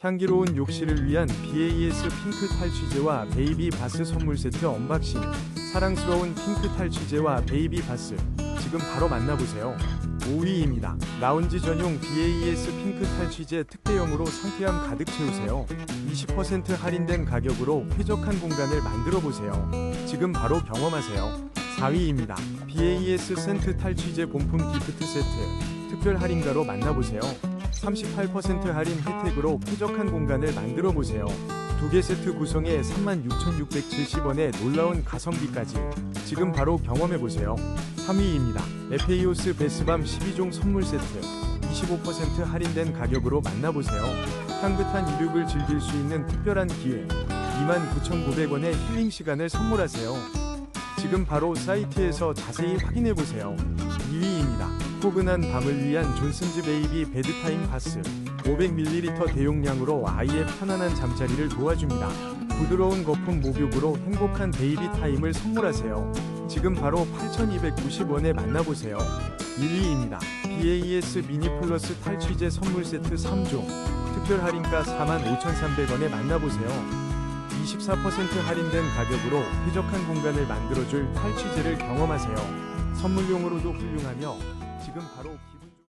향기로운 욕실을 위한 BAS 핑크 탈취제와 베이비 바스 선물 세트 언박싱. 사랑스러운 핑크 탈취제와 베이비 바스. 지금 바로 만나보세요. 5위입니다. 라운지 전용 BAS 핑크 탈취제 특대형으로 상쾌함 가득 채우세요. 20% 할인된 가격으로 쾌적한 공간을 만들어 보세요. 지금 바로 경험하세요. 4위입니다. BAS 센트 탈취제 본품 기프트 세트. 특별 할인가로 만나보세요. 38% 할인 혜택으로 쾌적한 공간을 만들어 보세요. 두 개 세트 구성에 36,670원의 놀라운 가성비까지 지금 바로 경험해 보세요. 3위입니다. 에페이오스 베스밤 12종 선물 세트 25% 할인된 가격으로 만나보세요. 향긋한 이륙을 즐길 수 있는 특별한 기회 29,900원의 힐링 시간을 선물하세요. 지금 바로 사이트에서 자세히 확인해 보세요. 2위입니다. 포근한 밤을 위한 존슨즈 베이비 베드타임 바스 500ml 대용량으로 아이의 편안한 잠자리를 도와줍니다. 부드러운 거품 목욕으로 행복한 베이비 타임을 선물하세요. 지금 바로 8,290원에 만나보세요. 1위입니다. BAS 미니 플러스 탈취제 선물 세트 3종 특별 할인가 45,300원에 만나보세요. 24% 할인된 가격으로 쾌적한 공간을 만들어줄 탈취제를 경험하세요. 선물용으로도 훌륭하며 지금 바로 기분 좋